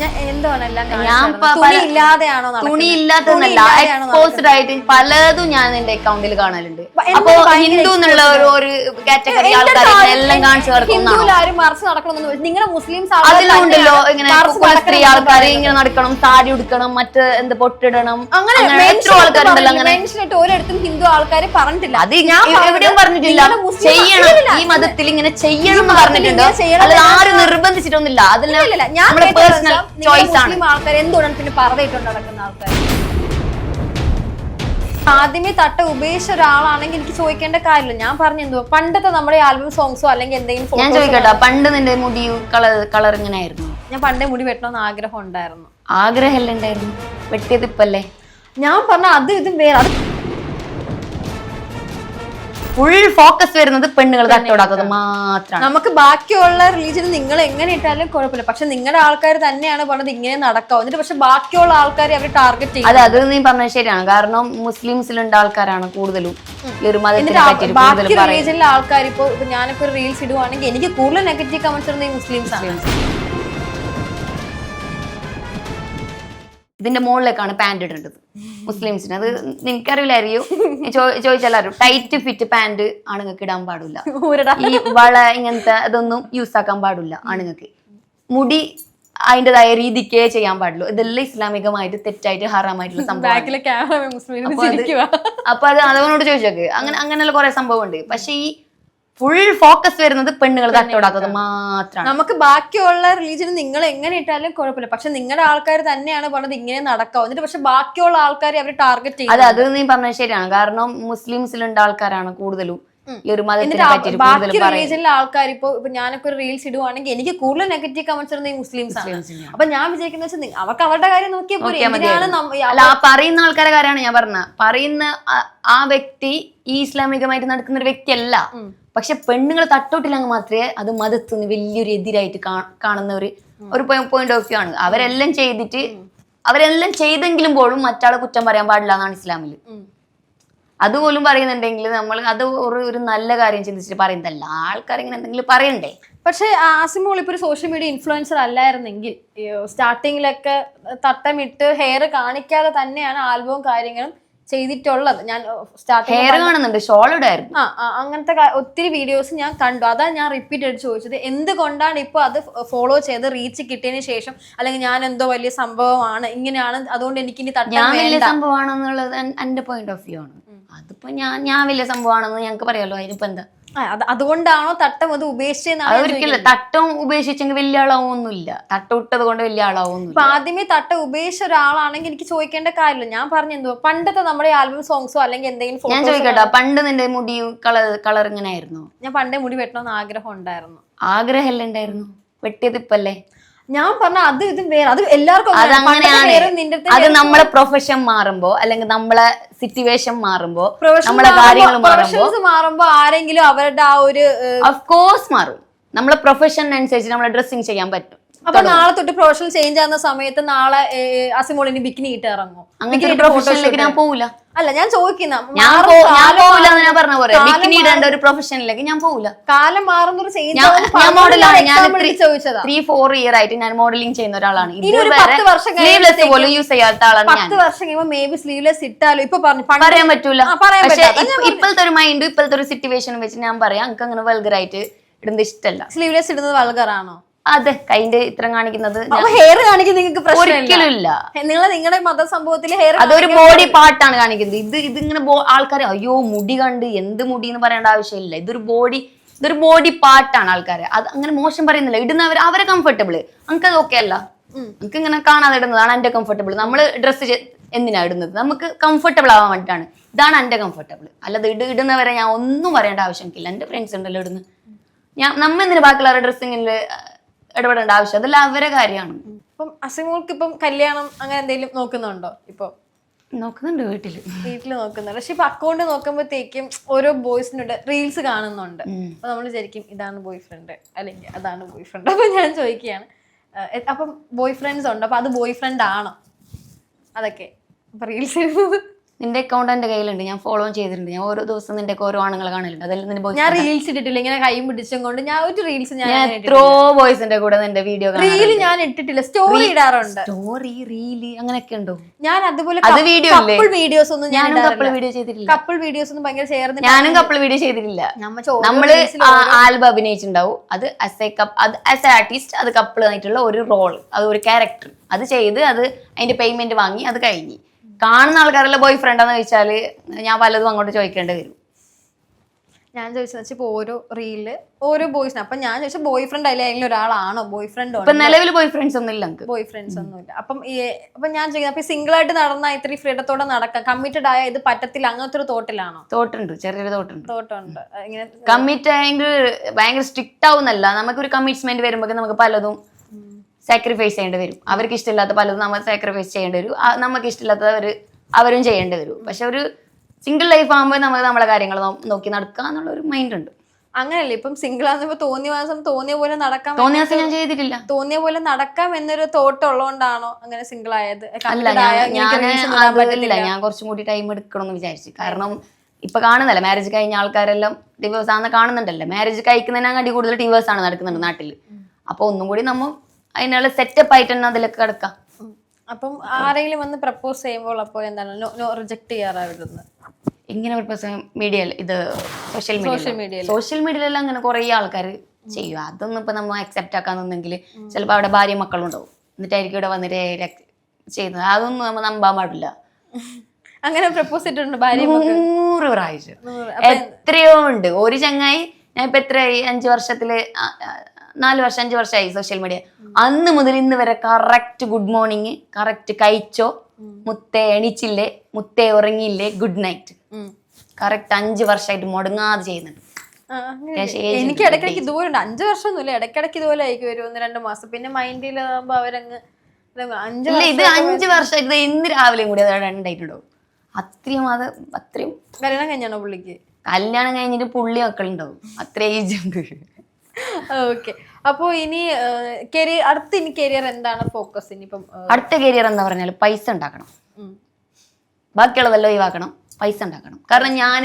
ഞാൻ എന്താണ് എല്ലാം ഇല്ലാതെയാണോ നടക്കുന്നത്? തുണി ഇല്ലാത്തതല്ല. എക്സ്പോസ്ഡ് ആയിട്ട് പലതും ഞാൻ എന്റെ അക്കൗണ്ടിൽ കാണലുണ്ട്. അപ്പൊ ഹിന്ദു എന്നുള്ള ഒരു കാറ്റഗറി ആൾക്കാർ എല്ലാം കാണിച്ചു കിടക്കുന്നതാണോ ഹിന്ദുവിൽ ആരും മറിച്ച് നടക്കണമെന്ന് നിങ്ങളുടെ മുസ്ലിംസ് അതിലും ഉണ്ടല്ലോ ഇങ്ങനെ സ്ത്രീ ആൾക്കാർ ഇങ്ങനെ നടക്കണം സാരി ഉടുക്കണം മറ്റ് എന്ത് പൊട്ടിടണം അങ്ങനെ എത്ര ആൾക്കാരുണ്ടല്ലോ അങ്ങനെ. ഒരിടത്തും ഹിന്ദു ആൾക്കാർ പറഞ്ഞിട്ടില്ല. അത് ഞാൻ എവിടെയും പറഞ്ഞിട്ടില്ല. ചെയ്യണം. ഈ മതത്തിൽ ഇങ്ങനെ ചെയ്യണം എന്ന് പറഞ്ഞിട്ടുണ്ട്. ആരും നിർബന്ധിച്ചിട്ടൊന്നുമില്ല. അതിൽ നമ്മുടെ പേഴ്സണൽ ചോയ്സ് ആണ്. ആൾക്കാർ എന്തുകൊണ്ടാണ് പിന്നെ പറഞ്ഞിട്ടുണ്ട് നടക്കുന്ന ആൾക്കാർ ആദ്യമേ തട്ട ഉപേക്ഷിച്ച ഒരാളാണെങ്കിൽ എനിക്ക് ചോദിക്കേണ്ട കാര്യമില്ല. ഞാൻ പറഞ്ഞു എന്തോ പണ്ടത്തെ നമ്മുടെ ആൽബം സോങ്സോ അല്ലെങ്കിൽ എന്തെങ്കിലും ഞാൻ ചോദിക്കട്ടെ പണ്ട് നിന്റെ മുടി കളർ കളർ ഇങ്ങനെ ആയിരുന്നു ഞാൻ പണ്ടേ മുടി വെട്ടണം വെട്ടണമെന്ന് ആഗ്രഹം ഉണ്ടായിരുന്നു. ആഗ്രഹമല്ലേ ഉണ്ടായിരുന്നു? വെട്ടിയത് ഇപ്പല്ലേ? ഞാൻ പറഞ്ഞ അത് ഇതും വേറെ അത് ഫുൾ ഫോക്കസ് വരുന്നത് പെണ്ണുങ്ങൾ തട്ടോടാത്തത് മാത്രമാണ് നമുക്ക് ബാക്കിയുള്ള റിലീജിയൻ നിങ്ങൾ എങ്ങനെ ഇട്ടാലും കുഴപ്പമില്ല. പക്ഷെ നിങ്ങളുടെ ആൾക്കാർ തന്നെയാണ് പറഞ്ഞത് ഇങ്ങനെ നടക്കാവും എന്നിട്ട് പക്ഷെ ബാക്കിയുള്ള ആൾക്കാരെ അവർ ടാർഗറ്റ് ചെയ്യും. അതെ അത് നീ പറഞ്ഞത് ശരിയാണ്. കാരണം മുസ്ലിംസിലുണ്ട ആൾക്കാരാണ് കൂടുതലും. ഈ ഒരു മതത്തിനെ ബാക്കി റിലീജിയനിലെ ആൾക്കാർ ഇപ്പൊ ഞാനിപ്പോ റീൽസ് ഇടുവാണെങ്കിൽ എനിക്ക് കൂടുതൽ നെഗറ്റീവ് കമന്റ്സ് ഈ മുസ്ലിംസ്. ആണ് ഇതിന്റെ മുകളിലേക്കാണ് പാന്റ് ഇടേണ്ടത്. മുസ്ലിംസിന്. അത് നിനക്കറിയില്ലായിരിക്കും ചോദിച്ചാലും ടൈറ്റ് ഫിറ്റ് പാന്റ് ആണുങ്ങൾക്ക് ഇടാൻ പാടില്ല. ഈ വള ഇങ്ങനത്തെ അതൊന്നും യൂസ് ആക്കാൻ പാടില്ല ആണുങ്ങൾക്ക്. മുടി അതിന്റെതായ രീതിക്കേ ചെയ്യാൻ പാടുള്ളൂ. ഇതെല്ലാം ഇസ്ലാമികമായിട്ട് തെറ്റായിട്ട് ഹറാമായിട്ടുള്ള സംഭവം അപ്പൊ അത് അതവനോട് ചോദിച്ചോക്ക്. അങ്ങനെ അങ്ങനെയുള്ള കുറെ സംഭവം ഉണ്ട് പക്ഷെ ഈ ഫുൾ ഫോക്കസ് വരുന്നത് പെണ്ണുങ്ങൾ തട്ടോടാത്തത് മാത്രമാണ് നമുക്ക് ബാക്കിയുള്ള റിലീജിയൻ നിങ്ങൾ എങ്ങനെ ഇട്ടാലും കുഴപ്പമില്ല. പക്ഷെ നിങ്ങളുടെ ആൾക്കാർ തന്നെയാണ് പറഞ്ഞത് ഇങ്ങനെ നടക്കാവും. എന്നിട്ട് പക്ഷെ ബാക്കിയുള്ള ആൾക്കാരെ അവർ ടാർഗറ്റ് ചെയ്യും അതെ അത് നീ പറഞ്ഞത് ശരിയാണ്. കാരണം മുസ്ലിംസിലുണ്ട ആൾക്കാരാണ് കൂടുതലും. ഈ ഒരു മതത്തിനെ പറ്റി ആൾക്കാർ ഇപ്പൊ ഇപ്പൊ ഞാനൊക്കെ ഒരു റീൽസ് ഇടുവാണെങ്കിൽ എനിക്ക് കൂടുതൽ നെഗറ്റീവ് കമന്റ്സ് ഈ മുസ്ലിംസ് ആണ്. അപ്പൊ ഞാൻ വിചാരിക്കുന്ന വെച്ചാൽ അവർക്ക് അവരുടെ കാര്യം നോക്കിയാൽ പറയുന്ന ആൾക്കാരുടെ കാര്യമാണ് ഞാൻ പറഞ്ഞ പറയുന്ന ആ- വ്യക്തി ഈ ഇസ്ലാമികമായിട്ട് നടക്കുന്ന ഒരു വ്യക്തിയല്ല പക്ഷെ പെണ്ണുങ്ങൾ തട്ടോട്ടില്ലെങ്കിൽ മാത്രമേ അത് മതത്തിന് വലിയൊരു എതിരായിട്ട് കാണുന്ന ഒരു ഒരു പോയിന്റ് ഓഫ് വ്യൂ ആണ്. അവരെല്ലാം ചെയ്തിട്ട് അവരെല്ലാം ചെയ്തെങ്കിലും പോലും മറ്റാളെ കുറ്റം പറയാൻ പാടില്ല എന്നാണ് ഇസ്ലാമിൽ. അതുപോലും പറയുന്നുണ്ടെങ്കിൽ നമ്മൾ അത് ഒരു ഒരു നല്ല കാര്യം ചിന്തിച്ചിട്ട് പറയുന്നതല്ല ആൾക്കാർ ഇങ്ങനെ എന്തെങ്കിലും പറയണ്ടേ? പക്ഷെ ആസിമോൾ ഇപ്പൊ ഒരു സോഷ്യൽ മീഡിയ ഇൻഫ്ലുവൻസർ അല്ലായിരുന്നെങ്കിൽ സ്റ്റാർട്ടിങ്ങിലൊക്കെ തട്ടമിട്ട് ഹെയർ കാണിക്കാതെ തന്നെയാണ് ആൽബവും കാര്യങ്ങളും ചെയ്തിട്ടുള്ളത്. ഞാൻ സ്റ്റാർട്ട് ഹെയർ കാണുന്നുണ്ട് ഷോൾ ഇടായിരുന്നു. ആ ആ, അങ്ങനത്തെ കാ- ഒത്തിരി വീഡിയോസ് ഞാൻ കണ്ടു. അതാ ഞാൻ റിപ്പീറ്റ് ആയിട്ട് ചോദിച്ചത് എന്തുകൊണ്ടാണ് ഇപ്പൊ അത് ഫോളോ ചെയ്ത് റീച്ച് കിട്ടിയതിന് ശേഷം അല്ലെങ്കിൽ ഞാൻ എന്തോ വലിയ സംഭവമാണ് ഇങ്ങനെയാണ് അതുകൊണ്ട് എനിക്ക് ഇനി തട്ടാൻ ഞാൻ വലിയ വേണ്ട. സംഭവമാണെന്നുള്ളത് എൻ- എന്റെ പോയിന്റ് ഓഫ് വ്യൂ ആണ്. അതിപ്പോ ഞാൻ ഞാൻ വലിയ സംഭവമാണെന്ന് ഞങ്ങൾക്ക് പറയാലോ അതിനിപ്പോ എന്താ? അതുകൊണ്ടാണോ തട്ടം അത് ഉപേക്ഷിച്ചത് ഒരിക്കലും തട്ടം ഉപേക്ഷിച്ചെങ്കിൽ വലിയ ആളാവൊന്നുമില്ല. തട്ടം ഇട്ടത് കൊണ്ട് വലിയ ഇപ്പൊ ആളാവൊന്നുമില്ല ആദ്യമേ തട്ടം ഉപേക്ഷിച്ച ഒരാളാണെങ്കിൽ എനിക്ക് ചോദിക്കേണ്ട കാര്യമില്ല. ഞാൻ പറഞ്ഞു എന്തോ പണ്ടത്തെ നമ്മുടെ ആൽബം സോങ്സോ അല്ലെങ്കിൽ എന്തെങ്കിലും ഞാൻ ചോദിക്കട്ടെ പണ്ട് നിന്റെ മുടി കളർ കളർ ഇങ്ങനെ ആയിരുന്നു ഞാൻ പണ്ടേ മുടി വെട്ടണമെന്ന് ആഗ്രഹം ഉണ്ടായിരുന്നു. ആഗ്രഹമല്ലേ ഉണ്ടായിരുന്നു. വെട്ടിയത് ഇപ്പല്ലേ? ഞാൻ പറഞ്ഞ അത് ഇതും വേറെ അത് എല്ലാവർക്കും അത് നമ്മളെ പ്രൊഫഷൻ മാറുമ്പോ അല്ലെങ്കിൽ നമ്മളെ സിറ്റുവേഷൻ മാറുമ്പോ നമ്മളെ കാര്യങ്ങൾ മാറുമ്പോ മാറുമ്പോ ആരെങ്കിലും അവരുടെ ആ ഒരു ഓഫ് കോഴ്സ് മാറും. നമ്മളെ പ്രൊഫഷൻ അനുസരിച്ച് നമ്മളെ ഡ്രസ്സിങ് ചെയ്യാൻ പറ്റും. അപ്പൊ നാളെ തൊട്ട് പ്രൊഫഷണൽ ചേഞ്ച് ആകുന്ന സമയത്ത് നാളെ അസിമോളിന് ബിക്കിനി ഇട്ട് ഇറങ്ങും അങ്ങനത്തെ പ്രൊഫഷനിലേക്ക് ഞാൻ പോവില്ല അല്ല ഞാൻ ചോദിക്കുന്ന ഞാൻ പോവില്ല എന്ന്. ഞാൻ പറഞ്ഞ പോലെ. ബിക്കിനി ഇടേണ്ട. ഒരു പ്രൊഫഷനിലേക്ക് ഞാൻ പോവില്ല. കാലം മാറുന്ന ഒരു ചേഞ്ച് ഞാൻ മോഡലാണ് ഞാൻ ചോദിച്ചതാ. ത്രീ ഫോർ ഇയർ ആയിട്ട് ഞാൻ മോഡലിംഗ് ചെയ്യുന്ന ഒരാളാണ്. സ്ലീവ്ലെസ് പോലും യൂസ് ചെയ്യാത്ത ആളാണ് പത്ത് വർഷം കഴിയുമ്പോൾ മേ ബി സ്ലീവ്ലെസ് ഇട്ടാലോ? ഇപ്പൊ പറഞ്ഞു പറയാൻ പറ്റൂല. പറ്റില്ല. ഇപ്പോഴത്തെ ഒരു മൈൻഡ് ഇപ്പോഴത്തെ ഒരു സിറ്റുവേഷൻ വെച്ച് ഞാൻ പറയാം. എനിക്ക് അങ്ങനെ വൾഗറായിട്ട് ഇടുന്നത് ഇഷ്ടമല്ല സ്ലീവ്ലെസ് ഇടുന്നത് വൾഗറാണോ അതെ കൈന്റെ ഇത്ര കാണിക്കുന്നത് ഹെയർ കാണിക്കുന്ന നിങ്ങൾക്ക് പ്രശ്നമില്ല. നിങ്ങൾ നിങ്ങളുടെ മതസംഭവത്തിൽ ഹെയർ അതൊരു ബോഡി പാർട്ടാണ് കാണിക്കുന്നത്. ഇത് ഇതിങ്ങനെ ആൾക്കാർ അയ്യോ മുടി കണ്ട് എന്ത് മുടി എന്ന് പറയേണ്ട ആവശ്യമില്ല. ഇതൊരു ബോഡി ഇതൊരു ബോഡി പാർട്ടാണ് ആൾക്കാരെ. അത് അങ്ങനെ മോശം പറയുന്നില്ല. ഇടുന്നവർ അവരെ കംഫർട്ടബിൾ അത് ഓക്കെ അല്ല. നമുക്ക് ഇങ്ങനെ കാണാതെ ഇടുന്നതാണ് എന്റെ കംഫർട്ടബിൾ നമ്മൾ ഡ്രസ്സ് എന്തിനാ ഇടുന്നത്? നമുക്ക് കംഫർട്ടബിൾ ആവാൻ വേണ്ടിയിട്ടാണ് ഇതാണ് എന്റെ കംഫർട്ടബിൾ അല്ലാതെ ഇട ഇടുന്നവരെ ഞാൻ ഒന്നും പറയേണ്ട ആവശ്യമില്ല എന്റെ ഫ്രണ്ട്സ് ഉണ്ടല്ലോ ഇടുന്നത്. ഞാൻ നമ്മ എന്തിനു ബാക്കിയുള്ളവരുടെ ഡ്രസ്സിങ്ങിൽ ഇടപെടേണ്ട ആവശ്യം. അതെല്ലാം അവരെ കാര്യമാണ്. ഇപ്പം അസിമോൾക്ക് ഇപ്പം കല്യാണം അങ്ങനെ എന്തെങ്കിലും നോക്കുന്നുണ്ടോ ഇപ്പൊ? നോക്കുന്നുണ്ട് വീട്ടിൽ. വീട്ടിൽ നോക്കുന്നുണ്ട്. പക്ഷെ ഇപ്പൊ അക്കൗണ്ട് നോക്കുമ്പോഴത്തേക്കും ഓരോ ബോയ്സിനോട് റീൽസ് കാണുന്നുണ്ട്. അപ്പൊ നമ്മൾ വിചാരിക്കും ഇതാണ് ബോയ് ഫ്രണ്ട് അല്ലെങ്കിൽ അതാണ് ബോയ് ഫ്രണ്ട് അപ്പൊ ഞാൻ ചോദിക്കുകയാണ് അപ്പം ബോയ് ഫ്രണ്ട്സ് ഉണ്ട്. അപ്പൊ അത് ബോയ് ഫ്രണ്ട് ആണോ? അതൊക്കെ. അപ്പൊ റീൽസ് എഴുതുന്നത് നിന്റെ അക്കൗണ്ട് എന്റെ കയ്യിലുണ്ട്. ഞാൻ ഫോളോ ചെയ്തിട്ടുണ്ട്. ഞാൻ ഓരോ ദിവസം നിന്റെ ഓരോ ആണുങ്ങളെ കാണലുണ്ട്. അതെല്ലാം നിന്റെ boys ഞാൻ റീൽസ് ഇട്ടിട്ടില്ല. ഇങ്ങനെ കൈ പിടിച്ചും കൊണ്ട് ഞാൻ ഒരു റീൽസ് ഞാൻ എത്രയോ ബോയ്സിന്റെ കൂടെ നിന്റെ വീഡിയോ റീൽ ഞാൻ ഇട്ടിട്ടില്ല. സ്റ്റോറി ഇടാറുണ്ട്. സ്റ്റോറി റീൽ അങ്ങനെയൊക്കെ ഉണ്ടോ? ഞാൻ അതുപോലെ അത് വീഡിയോ? കപ്പിൾ വീഡിയോസ് ഒന്നും ഞാൻ കപ്പിൾ വീഡിയോ ചെയ്തിട്ടില്ല. കപ്പിൾ വീഡിയോസ് ഒന്നും ഭയങ്കര ചേർന്ന് ഞാനും കപ്പിൾ വീഡിയോ ചെയ്തിട്ടില്ല. നമ്മൾ ആൽബം അഭിനയിച്ചിട്ടുണ്ടാവും. അത് ആസ് എ കപ്പ് അത് ആസ് എ ആർട്ടിസ്റ്റ് അത് കപ്പിൾ ആയിട്ടുള്ള ഒരു റോൾ അത് ഒരു ക്യാരക്ടർ അത് ചെയ്ത് അത് അതിന്റെ പേയ്മെന്റ് വാങ്ങി അത് കഴിഞ്ഞ്. കാണുന്ന ആൾക്കാരുടെ ബോയ് ഫ്രണ്ടാന്ന് ചോദിച്ചാൽ ഞാൻ പലതും അങ്ങോട്ട് ചോദിക്കേണ്ടി വരും. ഞാൻ ചോദിച്ചത് വെച്ചാൽ ഇപ്പൊ ഓരോ റീൽ ഓരോ ബോയ്സ് അപ്പൊ ഞാൻ ചോദിച്ചാൽ ബോയ് ഫ്രണ്ട് അല്ലെ? അതിൽ ഒരാളാണോ? ബോയ് ഫ്രണ്ട് ഇപ്പൊ നിലവിൽ ബോയ് ഫ്രണ്ട്സ് ഒന്നും ഇല്ല നമുക്ക് ബോയ് ഫ്രണ്ട്സ് ഒന്നും ഇല്ല അപ്പം ഈ അപ്പൊ ഞാൻ ചോദിക്കുന്നത് അപ്പൊ സിംഗിൾ ആയിട്ട് നടന്ന ഇത്രയും ഫ്രീഡത്തോടെ നടക്കാം കമ്മിറ്റഡ് ആയ ഇത് പറ്റത്തില്ല. അങ്ങനത്തെ ഒരു തോട്ടിലാണോ? തോട്ടുണ്ട്. ചെറിയൊരു തോട്ടുണ്ട്. തോട്ടുണ്ട്. ഇങ്ങനെ കമ്മിറ്റ് ആയെങ്കിൽ ഭയങ്കര സ്ട്രിക്റ്റ് ആവുന്നല്ല. നമുക്ക് ഒരു കമ്മിറ്റ്മെന്റ് വരുമ്പോൾ നമുക്ക് പലതും സാക്രിഫൈസ് ചെയ്യേണ്ടി വരും. അവർക്ക് ഇഷ്ടമില്ലാത്ത പലതും നമ്മൾ സാക്രിഫൈസ് ചെയ്യേണ്ടി വരും. നമുക്ക് ഇഷ്ടമില്ലാത്തത് അവർ അവരും ചെയ്യേണ്ടി വരും. പക്ഷെ ഒരു സിംഗിൾ ലൈഫ് ആകുമ്പോൾ നമ്മൾ നമ്മളെ കാര്യങ്ങൾ നോക്കി നടക്കുക എന്നുള്ള ഒരു മൈൻഡ് ഉണ്ട്. അങ്ങനല്ലേ ഇപ്പം സിംഗിൾ ആകുമ്പോൾ തോന്നിയ മാസം തോന്നിയ പോലെ നടക്കാം തോന്നിയ മാസം ഞാൻ ചെയ്തിട്ടില്ല. തോന്നിയ പോലെ നടക്കാം എന്നൊരു തോട്ട് ഉള്ളതുകൊണ്ടാണോ അങ്ങനെ സിംഗിൾ ആയത്? അല്ല ഞാൻ ഞാൻ കുറച്ചും കൂടി ടൈം എടുക്കണമെന്ന് വിചാരിച്ചു. കാരണം ഇപ്പൊ കാണുന്നല്ലേ മാരേജ് കഴിഞ്ഞ ആൾക്കാരെല്ലാം ഡിവോഴ്സ് ആണെന്ന് കാണുന്നുണ്ടല്ലോ? മാരേജ് കഴിക്കുന്നതിനെക്കാട്ടി കൂടുതൽ ഡിവോഴ്സ് ആണ് നടക്കുന്നുണ്ട് നാട്ടിൽ അപ്പൊ ഒന്നും കൂടി നമ്മ അതിനുള്ള സെറ്റപ്പ് ആയിട്ട് തന്നെ അതിലൊക്കെ കിടക്കാം. അപ്പം ആരെങ്കിലും വന്ന് പ്രപ്പോസ് ചെയ്യുമ്പോൾ അപ്പോൾ എന്താണ്? നോ റിജക്ട് ചെയ്യാറാവിടുന്നത് ഇങ്ങനെ പ്രപ്പോസ് മീഡിയയിൽ ഇത് സോഷ്യൽ മീഡിയ സോഷ്യൽ മീഡിയയിലെല്ലാം അങ്ങനെ കുറേ ആൾക്കാർ ചെയ്യും. അതൊന്നും ഇപ്പൊ നമ്മൾ അക്സെപ്റ്റ് ആക്കാൻ നിന്നെങ്കിൽ ചിലപ്പോൾ അവിടെ ഭാര്യ മക്കളും ഉണ്ടാവും. എന്നിട്ടായിരിക്കും ഇവിടെ വന്നിട്ട് ചെയ്യുന്നത്. അതൊന്നും നമ്മൾ നമ്പാൻ പാടില്ല. അങ്ങനെ പ്രപ്പോസ് ചെയ്തിട്ടുണ്ട് ഭാര്യ നൂറ് പ്രാവശ്യം. എത്രയോ ഉണ്ട്. ഒരു ചങ്ങായി ഞാൻ ഇപ്പൊ എത്രയായി അഞ്ചു വർഷത്തിൽ നാല് വർഷം അഞ്ചു വർഷമായി സോഷ്യൽ മീഡിയ അന്ന് മുതൽ ഇന്ന് വരെ കറക്റ്റ് ഗുഡ് മോർണിംഗ് കറക്റ്റ് കഴിച്ചോ മുത്തേ എണീച്ചില്ലേ മുത്തേ ഉറങ്ങിയില്ലേ ഗുഡ് നൈറ്റ്. കറക്റ്റ് അഞ്ച് വർഷമായിട്ട് മുടങ്ങാതെ ചെയ്യുന്നുണ്ട്. എനിക്ക് ഇടയ്ക്കിടയ്ക്ക് ഇതുപോലെ ഉണ്ട് അഞ്ചു വർഷമൊന്നുമില്ല ഇടയ്ക്കിടയ്ക്ക് ഇതുപോലെ ആയിരിക്കും ഒരു ഒന്ന് രണ്ട് മാസം. പിന്നെ അവരങ്ങ് ഇതങ്ങ് അഞ്ച് ഇല്ല ഇത് അഞ്ച് വർഷമായിട്ട് ഇന്ന് രാവിലെയും കൂടി അത് ഉണ്ടായിട്ടുണ്ടോ? അത്രയും അത് അത്രയും കല്യാണം കഴിഞ്ഞാണോ പുള്ളിക്ക്? കല്യാണം കഴിഞ്ഞിട്ട് പുള്ളി മക്കളുണ്ടാവും. അത്ര ഏജ് ഉണ്ട്. ഓക്കെ അപ്പോ ഇനി കരിയർ അടുത്ത ഇനി കരിയർ എന്താണ് ഫോക്കസ് ഇനിയിപ്പം അടുത്ത കരിയർ എന്താ പറഞ്ഞാൽ പൈസ ഉണ്ടാക്കണം. ബാക്കിയുള്ളതല്ല ഒഴിവാക്കണം. പൈസ ഉണ്ടാക്കണം. കാരണം ഞാൻ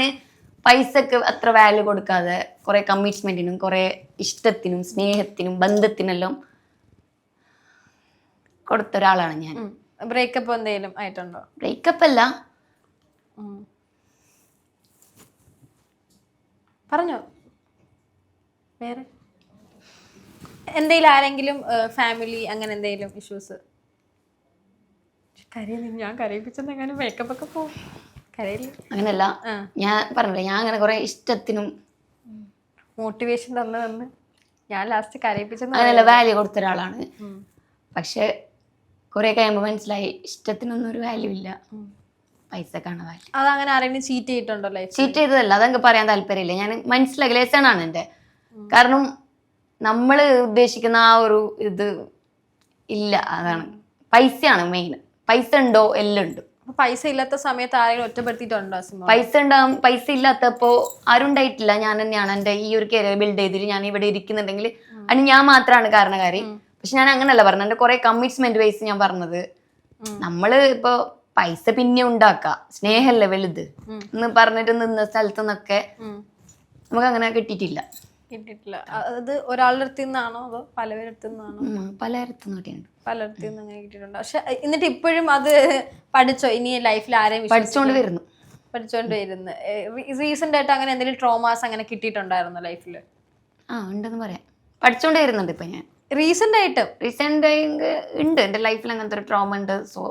പൈസക്ക് അത്ര വാല്യൂ കൊടുക്കാതെ കുറെ കമ്മിറ്റ്മെന്റിനും കുറെ ഇഷ്ടത്തിനും സ്നേഹത്തിനും ബന്ധത്തിനെല്ലാം കൊടുത്ത ഒരാളാണ് ഞാൻ. ബ്രേക്കപ്പ് എന്തെങ്കിലും ആയിട്ടുണ്ടോ? ബ്രേക്കപ്പ് അല്ല. പറഞ്ഞോ. വേറെ? എന്തെങ്കിലും ആരെങ്കിലും ഫാമിലി അങ്ങനെ എന്തെങ്കിലും ഇഷ്യൂസ് കരയുന്നു ഞാൻ കരയിപ്പിച്ചെന്നെങ്ങാനും മേക്കപ്പ് ഒക്കെ പോകും കരയില്ല. ആ. ഞാൻ പറഞ്ഞില്ലേ ഞാൻ അങ്ങനെ കുറെ ഇഷ്ടത്തിനും മോട്ടിവേഷൻ തന്നു തന്ന് ഞാൻ ലാസ്റ്റ് കരയിപ്പിച്ചെന്ന് അങ്ങനെയല്ല വാല്യൂ കൊടുത്ത ഒരാളാണ്. പക്ഷെ കുറെ കഴിയുമ്പോൾ മനസ്സിലായി ഇഷ്ടത്തിനൊന്നും ഒരു വാല്യൂ ഇല്ല. പൈസക്കാണ് വാല്യൂ അതങ്ങനെ ആരെങ്കിലും ചീറ്റ് ചെയ്തിട്ടുണ്ടോ ചീറ്റ് ചെയ്തതല്ല അതങ്ങ് പറയാൻ താല്പര്യമില്ല. ഞാൻ മനസ്സിലാക്കി ലേസണാണ് എന്റെ. കാരണം നമ്മൾ ഉദ്ദേശിക്കുന്ന ആ ഒരു ഇത് ഇല്ല അതാണ്. പൈസയാണ് മെയിൻ പൈസ ഉണ്ടോ? എല്ലാം ഉണ്ട്. പൈസ ഇല്ലാത്ത സമയത്ത് ആരെങ്കിലും ഒറ്റപ്പെടുത്തിയിട്ടുണ്ടോ പൈസ ഉണ്ടാവും. പൈസ ഇല്ലാത്തപ്പോ ആരും ഉണ്ടായിട്ടില്ല. ഞാൻ തന്നെയാണ് എന്റെ ഈ ഒരു കരിയർ ബിൽഡ് ചെയ്തിട്ട് ഞാൻ ഇവിടെ ഇരിക്കുന്നുണ്ടെങ്കിൽ. അതിന് ഞാൻ മാത്രമാണ് കാരണക്കാരി. പക്ഷെ ഞാൻ അങ്ങനല്ല പറഞ്ഞത്. എന്റെ കുറെ കമ്മിറ്റ്മെന്റ് വൈസ് ഞാൻ പറഞ്ഞത്. നമ്മൾ ഇപ്പൊ പൈസ പിന്നെ ഉണ്ടാക്ക. സ്നേഹല്ലേ വലുത്. എന്ന് പറഞ്ഞിട്ട് നിന്ന സ്ഥലത്തു നിന്നൊക്കെ നമുക്ക് അങ്ങനെ കിട്ടിയിട്ടില്ല. കിട്ടിയിട്ടില്ല. അത് ഒരാളുടെ അടുത്ത് നിന്നാണോ അതോ പലവരുടെ അടുത്ത് നിന്നാണോ പലയിടത്തും കിട്ടിയിട്ടുണ്ട്. പലയിടത്തു നിന്ന് അങ്ങനെ കിട്ടിയിട്ടുണ്ട്. പക്ഷെ എന്നിട്ട് ഇപ്പോഴും അത് പഠിച്ചോ? ഇനി ലൈഫിൽ ആരെയും പഠിച്ചോണ്ട് വരുന്നു. പഠിച്ചോണ്ട് വരുന്നു. റീസെന്റ് ആയിട്ട് അങ്ങനെ എന്തെങ്കിലും ട്രോമാസ് അങ്ങനെ കിട്ടിയിട്ടുണ്ടായിരുന്നു ലൈഫിൽ? ആ ഉണ്ടെന്ന് പറയാം. പഠിച്ചോണ്ട് വരുന്നുണ്ട് ഇപ്പൊ ഞാൻ. റീസെന്റ് ആയിട്ട്? റീസെന്റ് ഉണ്ട്. എന്റെ ലൈഫിൽ അങ്ങനത്തെ ഒരു ട്രോമ ഉണ്ട്. സോ